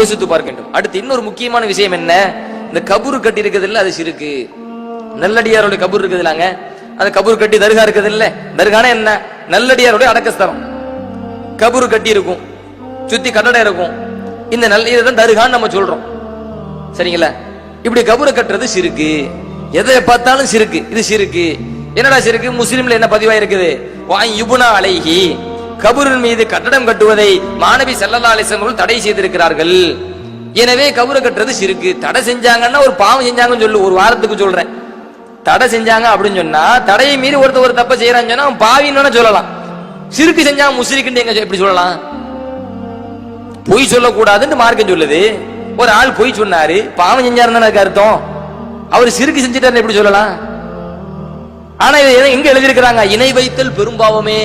யோசித்து பார்க்க வேண்டும். அடுத்து இன்னொரு முக்கியமான விஷயம் என்ன? இந்த கபூர் கட்டி இருக்கிறதுல அது சிறுக்கு. நல்லடியாருடைய கபூர் இருக்குதுலாங்க. அந்த கபூர் கட்டி தர்கா இருக்குது இல்ல தர்கானா என்ன? நல்லடியாருடைய அடக்கஸ்தலம். கபூர் கட்டி இருக்கும். சுத்தி கட்டடம் இருக்கும். இந்த நல்ல இதுதான் தர்கான்னு நம்ம சொல்றோம். சரிங்களா? இப்படி கபூரை கட்டுறது சிறுக்கு. எதை பார்த்தாலும் சிறுக்கு. இது சிறுக்கு. என்னடா சிறுக்கு? முஸ்லீம்ல என்ன பதிவா இருக்குது வாய் யுபுனா அலைகி கபூரின் மீது கட்டடம் கட்டுவதை மாணவி சல்லல்லா அலிஸ்லாம் அவர்கள் தடை செய்திருக்கிறார்கள். எனவே கபூரை கட்டுறது சிறுக்கு. தடை செஞ்சாங்கன்னா ஒரு பாவம் செஞ்சாங்கன்னு சொல்லு. ஒரு வாரத்துக்கு சொல்றேன். தடை செஞ்சாங்க அப்படின்னு சொன்னா தடையை மீறி ஒருத்தர் ஒரு தப்பை செய்யறான்னு சொன்னா பாவின்னு சொல்லலாம். சிறுக்கு செஞ்சாங்க முஸ்லிக்குன்னு எங்க எப்படி சொல்லலாம்? பொய் சொல்லக்கூடாதுன்னு மார்க்கம் சொல்லுது. ஒரு ஆள் பொய் சொன்னாரு பாவம் செஞ்சாருன்னு அதுக்கு அர்த்தம். அவர் சிறுக்கு செஞ்சுட்டாருன்னு எப்படி சொல்லலாம்? ஆனா இதை எங்க எழுதியிருக்கிறாங்க? இணை வைத்தல் பெரும்பாவமே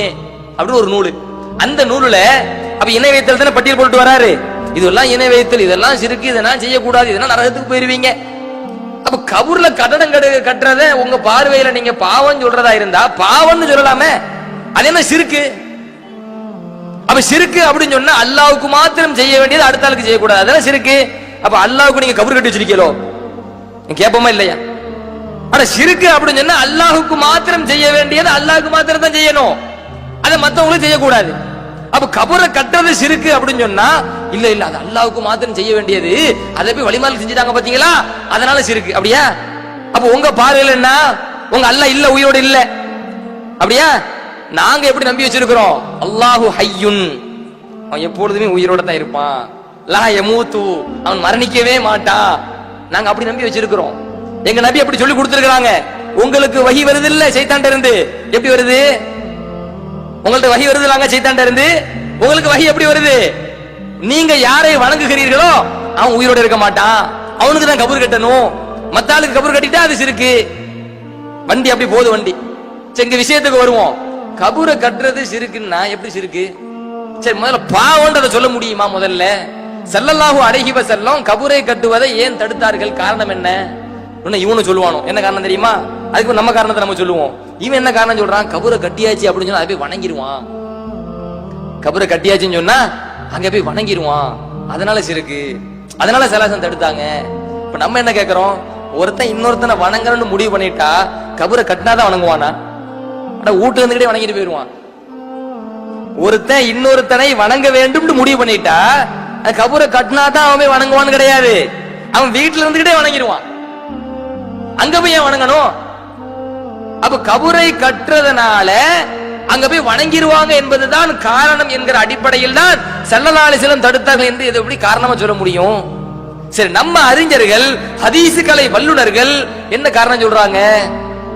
அப்படின்னு ஒரு நூல். அந்த நூலுல அப்ப இணை வைத்தல் தானே பட்டியல் போட்டு வராரு? இதெல்லாம் இணை வைத்தல் இதெல்லாம் சிறுக்கு இதெல்லாம் செய்யக்கூடாது இதெல்லாம் நரகத்துக்கு போயிருவீங்க. அப்ப கபூர்ல கட்டடம் கடு கட்டுறத உங்க பார்வையில நீங்க பாவம் சொல்றதா இருந்தா பாவம்னு சொல்லலாமே. அது என்ன சிறுக்கு? அப்ப சிறுக்கு அப்படின்னு சொன்னா அல்லாவுக்கு மாத்திரம் செய்ய வேண்டியது அடுத்த ஆளுக்கு செய்யக்கூடாது. அதெல்லாம் சிறுக்கு? அப்ப அல்லாவுக்கு நீங்க கபூர் கட்டி வச்சிருக்கீங்களோ? கேட்போமா இல்லையா? ஆனா சிறுக்கு அப்படின்னு சொன்னா அல்லாஹுக்கு மாத்திரம் செய்ய வேண்டியது அல்லாஹுக்கு மாத்திரம் தான் செய்யணும். அதை மத்தவங்களும் செய்யக்கூடாது. அப்ப கபரை கட்டுறது சிறுக்கு அப்படின்னு சொன்னா இல்ல இல்ல அது அல்லாவுக்கு மாத்திரம் செய்ய வேண்டியது. அதை போய் வழிமாறு செஞ்சுட்டாங்க பாத்தீங்களா? அதனால சிறுக்கு. அப்படியா? அப்ப உங்க பார்வையில் என்ன? உங்க அல்ல இல்ல உயிரோடு இல்ல. அப்படியா? நாங்க எப்படி நம்பி வச்சிருக்கிறோம்? அல்லாஹு ஹையுன். அவன் எப்பொழுதுமே உயிரோட தான் இருப்பான். லா எமூத்து அவன் மரணிக்கவே மாட்டான். நாங்க அப்படி நம்பி வச்சிருக்கிறோம். எங்க நபி அப்படி சொல்லி கொடுத்துருக்காங்க உங்களுக்கு வகி வருது இல்ல சைத்தாண்ட இருந்து. எப்படி வருது? உங்கள்ட்ட வகி வருது நாங்க சைத்தாண்ட இருந்து. உங்களுக்கு வகி எப்படி வருது? நீங்க யாரை வணங்குகிறீர்களோ அவன் உயிரோட இருக்க மாட்டான். அவனுக்கு தான் கபூர் கட்டணும். மத்த ஆளுக்கு கபூர் கட்டிட்டா அது சிறுக்கு. வண்டி அப்படி போது வண்டி. சரி எங்க விஷயத்துக்கு வருவோம். கபூரை கட்டுறது சிறுக்குன்னா எப்படி சிறுக்கு? சரி முதல்ல பாவோன்றதை சொல்ல முடியுமா முதல்ல? செல்லல்லாஹு அழகி செல்லம் கபூரை கட்டுவதை ஏன் தடுத்தார்கள்? காரணம் என்ன? இன்னும் இவனு சொல்லுவானோ? என்ன காரணம் தெரியுமா? அதுக்கு நம்ம காரணத்தை நம்ம சொல்லுவோம். இவன் என்ன காரணம் சொல்றான்? கபூரை கட்டியாச்சு அப்படின்னு சொன்னா அதை போய் வணங்கிடுவான் கபரை கட்டியாச்சுன்னு சொன்னா அங்க போய் வணங்கிடுவான் அதனால சிறுக்கு. அதனால சிலாசம் தடுத்தாங்க. இப்ப நம்ம என்ன கேக்குறோம்? ஒருத்தன் இன்னொருத்தனை வணங்கணும்னு முடிவு பண்ணிட்டா கபரை கட்டினாதான் வணங்குவானா? ஆனா வீட்டுல இருந்துகிட்டே வணங்கிட்டு போயிடுவான் ஒருத்தன் இன்னொருத்தனை வணங்க வேண்டும்னு முடிவு பண்ணிட்டா அந்த கபரை கட்டினாதான் அவன் போய் வணங்குவான்னு கிடையாது. அவன் வீட்டுல இருந்துகிட்டே வணங்கிடுவான் அங்க போய் ஏன் வணங்கணும்? அப்ப கபுரை கட்டுறதுனால அங்க போய் வணங்கிடுவாங்க என்பதுதான் காரணம் என்கிற அடிப்படையில் தான் செல்லலாலிசிலம் தடுத்தார்கள் என்று இதை எப்படி காரணமா சொல்ல முடியும்? சரி நம்ம அறிஞர்கள் ஹதீசு கலை வல்லுனர்கள் என்ன காரணம் சொல்றாங்க?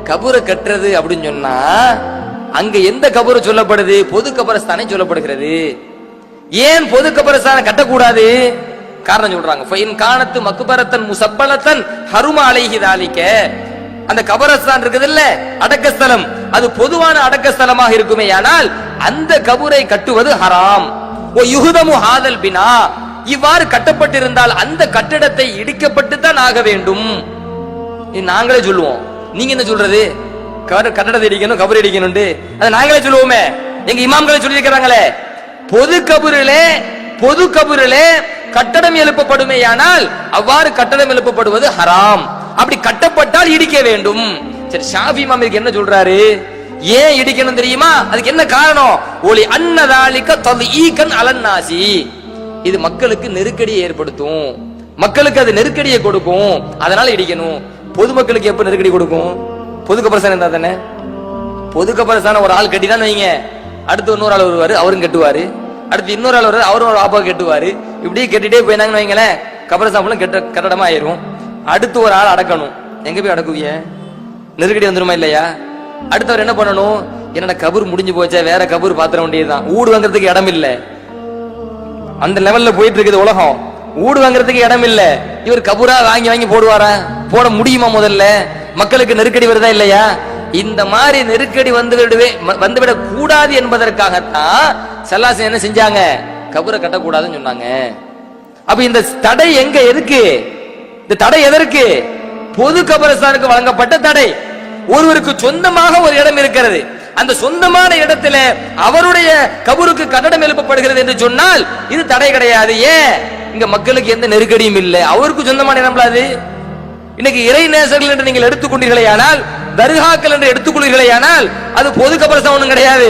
கபூரை கட்டுறது அப்படின்னு சொன்னா அங்க எந்த கபரு சொல்லப்படுது? பொது கபரஸ்தானே சொல்லப்படுகிறது. ஏன் பொது கபரஸ்தானம் கட்டக்கூடாது? காரணம் சொல்றாங்க. ஃபைன் காணத்து மக்குபரத்தன் முசப்பலத்தன் ஹரும அலைஹி தாலிக்க. அந்த கபரஸ்தான் இருக்குது இல்ல அடக்கஸ்தலம். அது பொதுவான அடக்கஸ்தலமாக இருக்குமே ஆனால் அந்த கபூரை கட்டுவது ஹராம். ஓ யுகுதமு ஹாதல் பினா. இவ்வாறு கட்டப்பட்டிருந்தால் அந்த கட்டிடத்தை இடிக்கப்பட்டு தான் ஆக வேண்டும். நாங்களே சொல்லுவோம். நீங்க என்ன சொல்றது? கட்டடத்தை இடிக்கணும் கபர் இடிக்கணும்னு அதை நாங்களே சொல்லுவோமே. எங்க இமாம்களை சொல்லியிருக்கிறாங்களே. பொது கபூரிலே பொது கபூரிலே கட்டடம் எழுப்பப்படுமேயானால் அவ்வாறு கட்டடம் எழுப்பப்படுவது ஹராம். அப்படி கட்டப்பட்டால் இடிக்க வேண்டும். சரி ஷாஃபி இமாம் என்ன சொல்றாரு? ஏன் இடிக்கணும் தெரியுமா? அதுக்கு என்ன காரணம்? ஒளி அன்னதாலிக்க தொல் ஈக்கன் அலன்னாசி. இது மக்களுக்கு நெருக்கடியை ஏற்படுத்தும். மக்களுக்கு அது நெருக்கடியை கொடுக்கும். அதனால இடிக்கணும். பொதுமக்களுக்கு எப்ப நெருக்கடி கொடுக்கும்? பொது கபரசானம் இருந்தா தானே? பொது கபரசான ஒரு ஆள் கட்டிதான் வைங்க. அடுத்து இன்னொரு ஆள் வருவாரு அவரும் கட்டுவாரு. அடுத்து இன்னொரு ஆள் வருவாரு அவரும் ஒரு ஆப்பா கட்டுவாரு. இப்படி கட்டிட்டே போயிருந்தாங்கன்னு வைங்களேன் கபரசாம்பளம் கெட்ட கட்டடமா ஆயிரும் அடுத்து ஒரு ஆள் அடக்கணும். எங்க போய் அடக்குவீங்க நெருக்கடி வந்துருமா இல்லையா? அடுத்தவர் என்ன பண்ணணும்? என்னோட கபூர் முடிஞ்சு போச்சே வேற கபூர் பாத்திர வேண்டியதுதான் ஊடு வாங்குறதுக்கு இடம் இல்லை. அந்த லெவல்ல போயிட்டு இருக்குது உலகம். ஊடு வாங்குறதுக்கு இடம் இல்ல. இவர் கபூரா வாங்கி வாங்கி போடுவாரா? போட முடியுமா முதல்ல? மக்களுக்கு நெருக்கடி வருதா இல்லையா? இந்த மாதிரி நெருக்கடி வந்து வந்துவிடக் கூடாது என்பதற்காகத்தான் செல்லாசன் என்ன செஞ்சாங்க? கபரை கட்டக்கூடாதுன்னு சொன்னாங்க. அப்ப இந்த தடை எங்க எதுக்கு? இந்த தடை எதற்கு? பொது கபரஸ்தானுக்கு வழங்கப்பட்ட தடை. ஒருவருக்கு சொந்தமாக ஒரு இடம் இருக்கிறது. அந்த சொந்தமான இடத்துல அவருடைய கபருக்கு கட்டடம் எழுப்பப்படுகிறது என்று சொன்னால் இது தடை கிடையாது. ஏன்? இங்க மக்களுக்கு எந்த நெருக்கடியும் இல்லை. அவருக்கு சொந்தமான இடம் அது? இன்னைக்கு இறை நேசர்கள் என்று நீங்கள் எடுத்துக்கொண்டீர்களே ஆனால் தர்காக்கள் என்று எடுத்துக்கொள்வீர்களே ஆனால் அது பொது கபரஸ்தான் ஒன்றும் கிடையாது.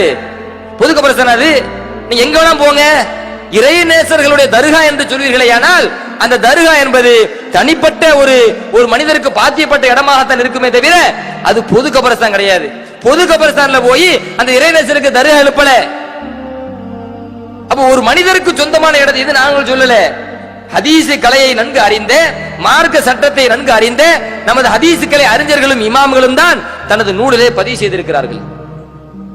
பொது கபரஸ்தான் அது? நீங்க எங்க வேணா போங்க. இறை நேசர்களுடைய தர்கா என்று சொல்வீர்களே ஆனால் அந்த தர்கா என்பது தனிப்பட்ட ஒரு ஒரு மனிதருக்கு பாத்தியப்பட்ட இடமாகத்தான் இருக்குமே தவிர அது பொது கபரஸ்தான் கிடையாது. பொது கபரஸ்தான்ல போய் அந்த இறை நேசருக்கு தர்கா எழுப்பல. அப்ப ஒரு மனிதருக்கு சொந்தமான இடம் இது நாங்கள் சொல்லல. ஹதீசு கலையை நன்கு அறிந்த மார்க்க சட்டத்தை நன்கு அறிந்த நமது ஹதீசுக்களை கலை அறிஞர்களும் இமாம்களும் தான் தனது நூலிலே பதிவு செய்திருக்கிறார்கள்.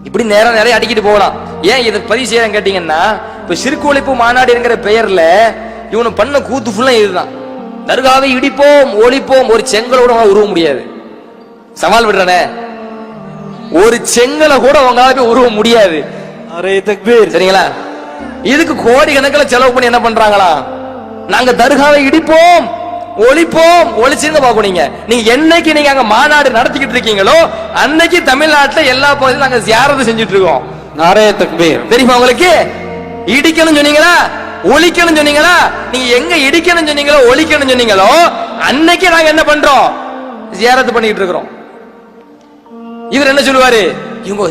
இப்படி நேரம் நிறைய அடிக்கிட்டு போகலாம். ஏன் இது பதிவு செய்யறேன் கேட்டீங்கன்னா இப்ப சிறுக்கு ஒழிப்பு மாநாடு என்கிற பெயர்ல இவனு பண்ண கூத்து ஃபுல்லா இதுதான். தர்காவை இடிப்போம் ஒழிப்போம் ஒரு செங்கலோட உருவ முடியாது. சவால் விடுறனே. ஒரு செங்கலை கூட போய் உருவ முடியாது. சரிங்களா? இதுக்கு கோடி கணக்கில் செலவு பண்ணி என்ன பண்றாங்களா நாங்க தர்காவை இடிப்போம். ஒழிப்போம் ஒழிச்சுங்க பார்க்கணும் நீங்க. நீங்க என்னைக்கு நீங்க அங்க மாநாடு நடத்திக்கிட்டு இருக்கீங்களோ அன்னைக்கு தமிழ்நாட்டுல எல்லா பகுதியிலும் நாங்க ஜியாரத்து செஞ்சுட்டு இருக்கோம் நாரே தக்பீர் தெரியுமா உங்களுக்கு? இடிக்கணும் சொன்னீங்களா? ஒழிக்கணும் சொன்னீங்களா? நீங்க எங்க இடிக்கணும் சொன்னீங்களோ ஒழிக்கணும் சொன்னீங்களோ அன்னைக்கு நாங்க என்ன பண்றோம்? ஜியாரத்து பண்ணிட்டு இருக்கிறோம் இவர் என்ன சொல்லுவாரு? இவங்க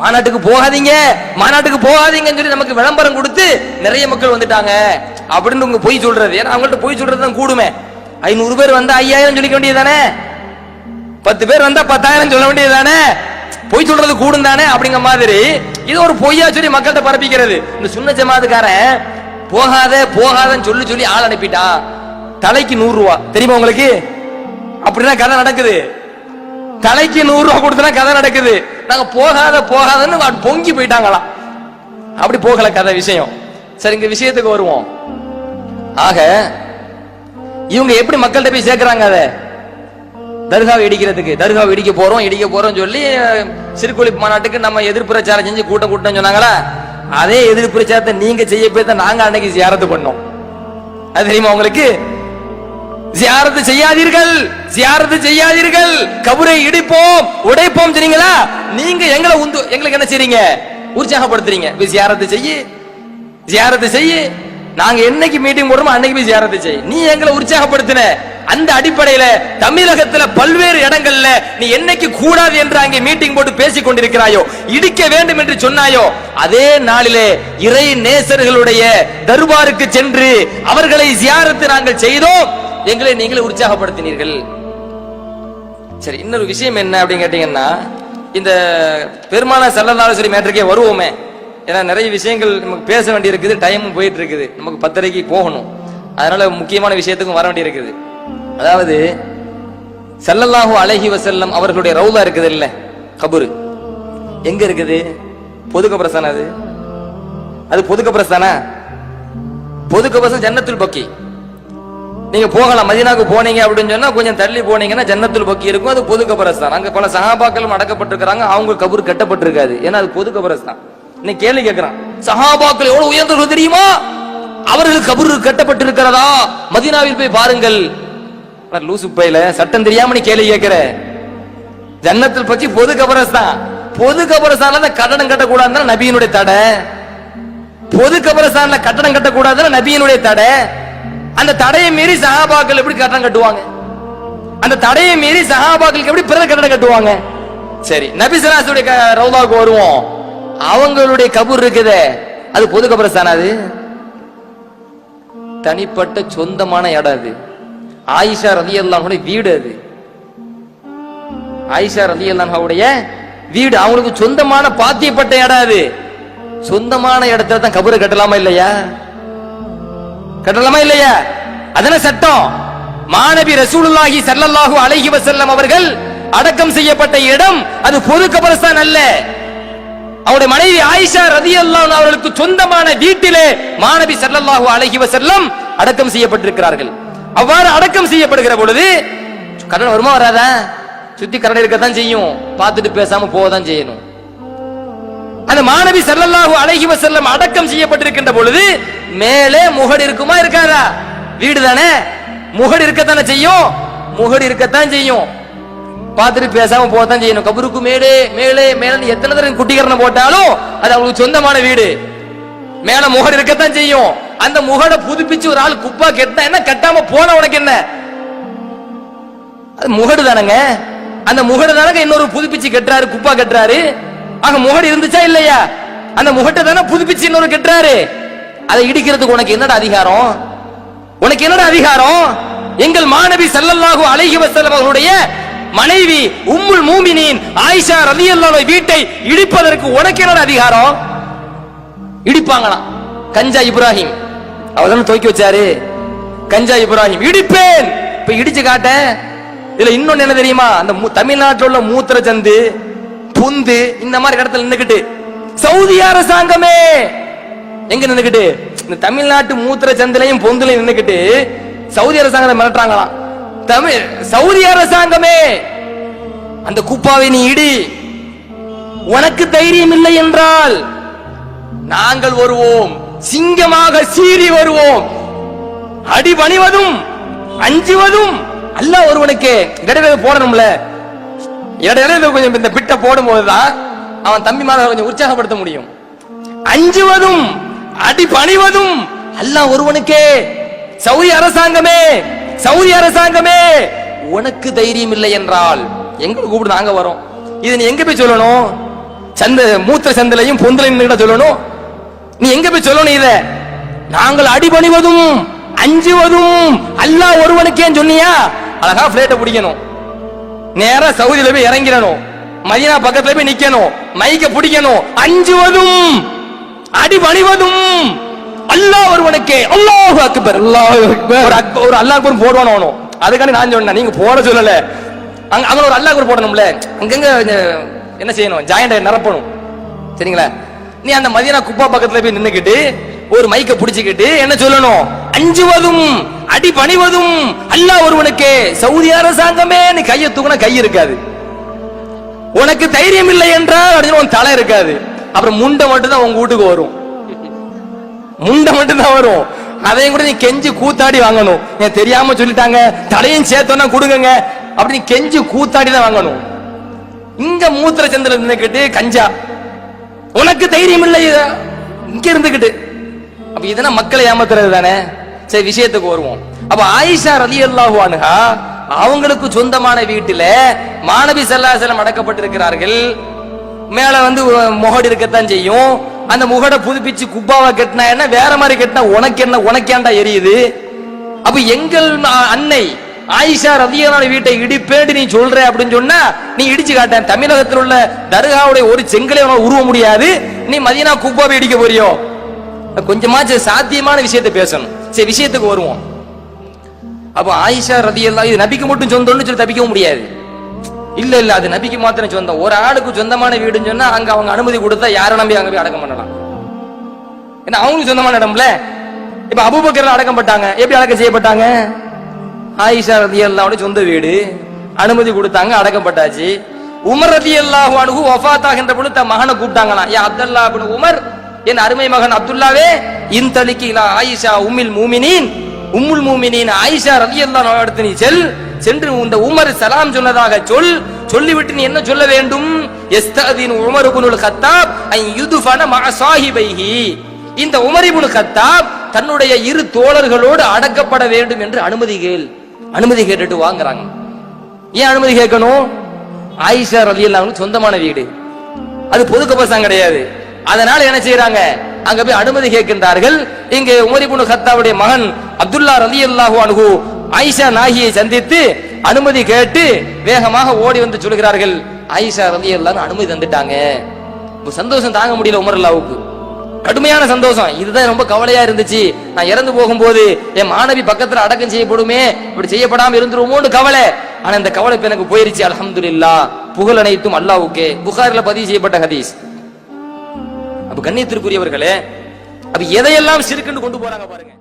மாநாட்டுக்கு போகாதீங்க மாநாட்டுக்கு போகாதீங்கன்னு சொல்லி நமக்கு விளம்பரம் கொடுத்து நிறைய மக்கள் வந்துட்டாங்க. அப்படின்னு உங்க பொய் சொல்றது. ஏன்னா அவங்கள்ட்ட பொய் சொல்றது தான் கூடுமே. ஐநூறு பேர் வந்தா ஐயாயிரம் சொல்லிக்க வேண்டியதுதானே? பத்து பேர் வந்தா பத்தாயிரம் சொல்ல வேண்டியதுதானே? பொய் சொல்றது கூடும் தானே அப்படிங்கிற மாதிரி இது ஒரு பொய்யா சொல்லி மக்கள்கிட்ட பரப்பிக்கிறது. இந்த சுண்ண ஜமாத்துக்காரன் போகாத போகாதன்னு சொல்லி சொல்லி ஆள் அனுப்பிட்டான் தலைக்கு நூறு ரூபா. தெரியுமா உங்களுக்கு? அப்படிதான் கதை நடக்குது. தலைக்கு நூறு ரூபா கொடுத்தனா கதை நடக்குது. நாங்க போகாத போகாதன்னு பொங்கி போயிட்டாங்களாம். அப்படி போகல கதை விஷயம். சரி இங்க விஷயத்துக்கு வருவோம். ஆக இவங்க எப்படி மக்கள்கிட்ட போய் சேர்க்கிறாங்க அதை? தர்காவை இடிக்கிறதுக்கு. தர்காவை இடிக்க போறோம் இடிக்க போறோம் சொல்லி சிறுகுளிப்பு மாநாட்டுக்கு நம்ம எதிர்ப்பு பிரச்சாரம் செஞ்சு கூட்டம் கூட்டம் சொன்னாங்களா? அதே எதிர்ப்பு பிரச்சாரத்தை நீங்க செய்ய போய் தான் நாங்க அன்னைக்கு ஜியாரத்து பண்ணோம். அது தெரியுமா உங்களுக்கு? சியாரத்து செய்யாதீர்கள் சியாரத்து செய்யாதீர்கள். கபரை இடிப்போம் உடைப்போம் சரிங்களா நீங்க எங்களை உந்து எங்களுக்கு என்ன செய்றீங்க? உற்சாகப்படுத்துறீங்க. போய் ஜியாரத்து செய்யு ஜியாரத்து செய்யு நாங்க என்னைக்கு மீட்டிங் போடுறோமோ அன்னைக்கு போய் சேரத்து செய். நீ எங்களை உற்சாகப்படுத்தின. அந்த அடிப்படையில தமிழகத்துல பல்வேறு இடங்கள்ல நீ என்னைக்கு கூடாது என்று அங்கே மீட்டிங் போட்டு பேசிக் கொண்டிருக்கிறாயோ இடிக்க வேண்டும் என்று சொன்னாயோ அதே நாளிலே இறை நேசர்களுடைய தர்பாருக்கு சென்று அவர்களை சியாரத்து நாங்கள் செய்தோம். எங்களை நீங்களே உற்சாகப்படுத்தினீர்கள். சரி இன்னொரு விஷயம் என்ன அப்படின்னு கேட்டீங்கன்னா இந்த பெருமான செல்லதாலோசரி மேட்டருக்கே வருவோமே. ஏன்னா நிறைய விஷயங்கள் நமக்கு பேச வேண்டியிருக்குது டைமும் போயிட்டு இருக்குது நமக்கு பத்தரைக்கு போகணும். அதனால முக்கியமான விஷயத்துக்கும் வர வேண்டியிருக்குது. அதாவது ஸல்லல்லாஹு அழகி வசல்லம் அவர்களுடைய ரவுதா இருக்குது இல்ல? கபுரு. எங்க இருக்குது? பொது கபரஸ்தானா அது? அது பொது கபரஸ்தானா? பொது கபரஸ்தான் ஜன்னத்துல் பக்கி. நீங்க போகலாம் மதினாக்கு போனீங்க அப்படின்னு சொன்னா கொஞ்சம் தள்ளி போனீங்கன்னா ஜன்னத்துல் பக்கி இருக்கும். அது பொது கபரஸ்தான். அங்க பல சகாபாக்களும் அடக்கப்பட்டிருக்கிறாங்க. அவங்க கபூர் கட்டப்பட்டிருக்காது. ஏன்னா அது பொது கபரஸ்தான். இன்னைக்கு கேள்வி கேட்கிறான் சஹாபாக்கள் எவ்வளவு உயர்ந்தவர்கள் தெரியுமா? அவர்கள் கபர் கட்டப்பட்டிருக்கிறதா? மதீனாவில் போய் பாருங்கள். லூசு பையில சட்டம் தெரியாம நீ கேள்வி கேட்கிற ஜன்னத்தில் பற்றி பொது கபரஸ்தான் பொது கபரஸ்தான்ல கட்டணம் கட்டடம் கட்டக்கூடாதுன்னு நபியினுடைய தடை. பொது கபரஸ்தான்ல கட்டடம் கட்டக்கூடாதுன்னு நபியினுடைய தடை. அந்த தடையை மீறி சஹாபாக்கள் எப்படி கட்டடம் கட்டுவாங்க? அந்த தடையை மீறி சஹாபாக்களுக்கு எப்படி பிறகு கட்டடம் கட்டுவாங்க? சரி நபி சராசுடைய ரவுதாவுக்கு வருவோம். அவங்களுடைய கபூர் இருக்குதே. அது பொது கபரஸ்தானா அது? தனிப்பட்ட சொந்தமான இடம் அது. ஆயிஷா ரதி அல்லாஹுடைய வீடு அது. ஆயிஷா ரதி அல்லாஹாவுடைய வீடு. அவங்களுக்கு சொந்தமான பாத்தியப்பட்ட இடம் அது. சொந்தமான இடத்துல தான் கபரை கட்டலாமா இல்லையா? கட்டலாமா இல்லையா? அதன சட்டம். மாணவி ரசூலுல்லாஹி சல்லல்லாஹு அலைஹி வஸல்லம் அவர்கள் அடக்கம் செய்யப்பட்ட இடம். அது பொது கபரஸ்தான் அல்ல. அவருடைய மனைவி ஆயிஷா ரதி அல்லாஹ் அவர்களுக்கு சொந்தமான வீட்டிலே மாணவி சல்லல்லாஹு அழகி வசல்லம் அடக்கம் செய்யப்பட்டிருக்கிறார்கள். அவ்வாறு அடக்கம் செய்யப்படுகிற பொழுது கடன் வருமா வராதா? சுத்தி கடன் இருக்கத்தான் செய்யும். பார்த்துட்டு பேசாம போகதான் செய்யணும். அந்த மாணவி சல்லல்லாஹு அழகி வசல்லம் அடக்கம் செய்யப்பட்டிருக்கின்ற பொழுது மேலே முகடு இருக்குமா இருக்காதா? வீடு தானே? முகடு இருக்கத்தானே செய்யும்? முகடு இருக்கத்தான் செய்யும். பார்த்துட்டு பேசாம போதான் செய்யணும். கபருக்கு மேலே மேலே மேலே எத்தனை தடவை குட்டிகரணம் போட்டாலும் அது அவங்களுக்கு சொந்தமான வீடு. மேல முகடு இருக்கத்தான் செய்யும். அந்த முகடை புதுப்பிச்சு ஒரு ஆள் குப்பா கெட்டா என்ன? கட்டாம போன உனக்கு என்ன? அது முகடு தானங்க. அந்த முகடு தானங்க இன்னொரு புதுப்பிச்சு கட்டுறாரு குப்பா கட்டுறாரு. ஆக முகடு இருந்துச்சா இல்லையா? அந்த முகட்டை தானே புதுப்பிச்சு இன்னொரு கட்டுறாரு. அதை இடிக்கிறதுக்கு உனக்கு என்னடா அதிகாரம்? உனக்கு என்னடா அதிகாரம்? எங்கள் மாணவி செல்லல்லாகும் அலைஹி வஸல்லம் அவர்களுடைய மனைவி உம்முல் மூமினின் ஆயிஷா ரதி வீட்டை இடிப்பதற்கு உனக்கு அதிகாரம்? இடிப்பாங்களாம். கஞ்சா இப்ராஹிம். அவர் தானே துவக்கி வச்சாரு. கஞ்சா இப்ராஹிம். இடிப்பேன். இப்ப இடிச்சு காட்ட இதுல இன்னொன்னு என்ன தெரியுமா? அந்த தமிழ்நாட்டில் உள்ள மூத்திர சந்து புந்து இந்த மாதிரி இடத்துல நின்னுக்கிட்டு சவுதி அரசாங்கமே எங்க நின்னுக்கிட்டு? இந்த தமிழ்நாட்டு மூத்திர சந்திலையும் பொந்துலையும் நின்னுக்கிட்டு சவுதி அரசாங்கத்தை மிரட்டுறாங்களாம். தமிழ் சவுதி அரசாங்கமே. அந்த குப்பாவை நீ இடி. உனக்கு தைரியம் இல்லை என்றால் நாங்கள் வருவோம். சிங்கமாக சீறி வருவோம். அடி பணிவதும் அஞ்சுவதும் அல்ல ஒருவனுக்கு. இடையில போடணும்ல. இடையில கொஞ்சம் இந்த பிட்ட போடும் போதுதான் அவன் தம்பி மாதிரி கொஞ்சம் உற்சாகப்படுத்த முடியும். அஞ்சுவதும் அடி பணிவதும் அல்ல ஒருவனுக்கே. சவுதி அரசாங்கமே சவுதி அரசாங்கமே உனக்கு தைரியம் இல்லை என்றால் எங்க கூப்பிடு நாங்க வரோம். இது நீ எங்க போய் சொல்லணும்? சந்த மூத்த சந்திலையும் பொந்தலையும் நின்னுக்கிட்ட சொல்லணும். நீ எங்க போய் சொல்லணும் இத? நாங்கள் அடிபணிவதும் அஞ்சுவதும் அல்லாஹ் ஒருவனுக்கே சொன்னியா? அழகா பிளேட்டை பிடிக்கணும். நேரா சவுதியில போய் இறங்கிடணும். மதினா பக்கத்துல போய் நிக்கணும். மைக்க பிடிக்கணும். அஞ்சுவதும் அடிபணிவதும் அல்லாஹ் ஒருவனுக்கே. அல்லாஹ் அக்பர். அல்லாஹ் அக்பர். ஒரு அக்பர் ஒரு அல்லாஹ் அக்பர் போடுவானோ அவனும் அதுக்காண்டி நான் சொன்னேன் நீங்க போட சொல்லல. அங்க அங்க ஒரு அல்லாஹ் அக்பர் போடணும்ல. அங்கங்க என்ன செய்யணும்? ஜாயிண்ட் நிரப்பணும். சரிங்களா? நீ அந்த மதியனா குப்பா பக்கத்துல போய் நின்னுக்கிட்டு ஒரு மைக்க புடிச்சுக்கிட்டு என்ன சொல்லணும்? அஞ்சுவதும் அடி பணிவதும் அல்லாஹ் ஒருவனுக்கே. சவுதி அரசாங்கமே நீ கையை தூக்குனா கை இருக்காது. உனக்கு தைரியம் இல்லை என்றால் அப்படின்னு உன் தலை இருக்காது. அப்புறம் முண்டை மட்டும் தான் உங்க வீட்டுக்கு வரும். முண்டை மட்டும் தான் வரும். அதையும் கூட நீ கெஞ்சி கூத்தாடி வாங்கணும். ஏன் தெரியாம சொல்லிட்டாங்க தலையும் சேர்த்தோன்னா கொடுங்க அப்படி கெஞ்சி கூத்தாடி தான் வாங்கணும். இங்க மூத்திர சந்தில இருந்துகிட்டு கஞ்சா. உனக்கு தைரியம் இல்லை இங்க இருந்துகிட்டு அப்ப இதெல்லாம் மக்களை ஏமாத்துறது தானே? சரி விஷயத்துக்கு வருவோம். அப்ப ஆயிஷா ரலி அல்லாஹுவானுகா அவங்களுக்கு சொந்தமான வீட்டுல மாணவி செல்லாசலம் அடக்கப்பட்டிருக்கிறார்கள். மேல வந்து முகடு இருக்கத்தான் செய்யும். அந்த முகடை புதுப்பிச்சு குப்பாவை கட்டினா என்ன? வேற மாதிரி கட்டினா உனக்கு என்ன? உனக்கேண்டா எரியுது? அப்ப எங்கள் அன்னை ஆயிஷா ரதியலான வீட்டை இடிப்பேடு நீ சொல்ற அப்படின்னு சொன்னா நீ இடிச்சு காட்டேன் தமிழகத்தில் உள்ள தர்காவுடைய ஒரு செங்கலை உனக்கு உருவ முடியாது. நீ மதியனா குப்பாவை இடிக்க போறியோ? கொஞ்சமாச்சும் சாத்தியமான விஷயத்தை பேசணும். சரி விஷயத்துக்கு வருவோம். அப்போ ஆயிஷா ரதியெல்லாம் இது நபிக்கு மட்டும் சொந்தம்னு சொல்லி தப்பிக்கவும் முடியாது. இல்ல இல்ல அது நபிக்கு மாத்திரம் சொந்தம். ஒரு ஆளுக்கு சொந்தமான வீடுன்னு சொன்னா அங்க அவங்க அனுமதி கொடுத்தா யாரை நம்பி அங்க போய் அடக்கம் பண்ணலாம்? ஏன்னா அவங்களுக்கு சொந்தமான இடம்ல. இப்ப அபுபக்கர்ல அடக்கம் பட்டாங்க எப்படி அடக்கம் செய்யப்பட்டாங்க? ஆயிஷா ரதி அல்லாவோட சொந்த வீடு. அனுமதி கொடுத்தாங்க அடக்கப்பட்டாச்சு. உமர் ரதி அல்லாஹு அனுகு வஃபாத்தாகின்ற பொழுது தன் மகனை கூப்பிட்டாங்களாம். ஏன் அப்துல்லா உமர் என் அருமை மகன் அப்துல்லாவே இன் தலிக்கு ஆயிஷா உம்மில் மூமினின். உம்முல் மூமினின் ஆயிஷா ரவி அல்லா நீ செல். சென்று இந்த உமர் சலாம் சொன்னதாக சொல். சொல்லிவிட்டு நீ என்ன சொல்ல வேண்டும்? எஸ்ததின் உமர் குனுல் கத்தாப் ஐ யுதுஃபன மஅ சாஹிபைஹி. இந்த உமர் இப்னு கத்தாப் தன்னுடைய இரு தோழர்களோடு அடக்கப்பட வேண்டும் என்று அனுமதி கேள். அனுமதி கேட்டுட்டு வாங்குறாங்க. ஏன் அனுமதி கேட்கணும்? ஆயிஷா ரலியல்லாஹு சொந்தமான வீடு. அது பொது கபசம் கிடையாது. அதனால என்ன செய்யறாங்க அங்க போய் அனுமதி கேட்கின்றார்கள். இங்கே உமரிபுனு ஹத்தாவுடைய மகன் அப்துல்லா ரலியல்லாஹு அனுகு ஆயிஷா நாகியை சந்தித்து அனுமதி கேட்டு வேகமாக ஓடி வந்து சொல்கிறார்கள். ஆயிஷா ரலியல்லாஹு அனுமதி தந்துட்டாங்க. சந்தோஷம் தாங்க முடியல உமர் அல்லாவுக்கு. கடுமையான சந்தோஷம். இதுதான் ரொம்ப கவலையா இருந்துச்சு. நான் இறந்து போகும்போது என் மாணவி பக்கத்துல அடக்கம் செய்யப்படுமே இப்படி செய்யப்படாம இருந்துருவோம்னு கவலை. ஆனா இந்த கவலை எனக்கு போயிருச்சு அலமதுல்லா புகழ் அனைத்தும் அல்லாஹ்வுக்கே புகாரில பதிவு செய்யப்பட்ட ஹதீஸ். அப்ப கண்ணியத்திற்குரியவர்களே அப்ப எதையெல்லாம் சிறுக்குன்னு கொண்டு போறாங்க பாருங்க.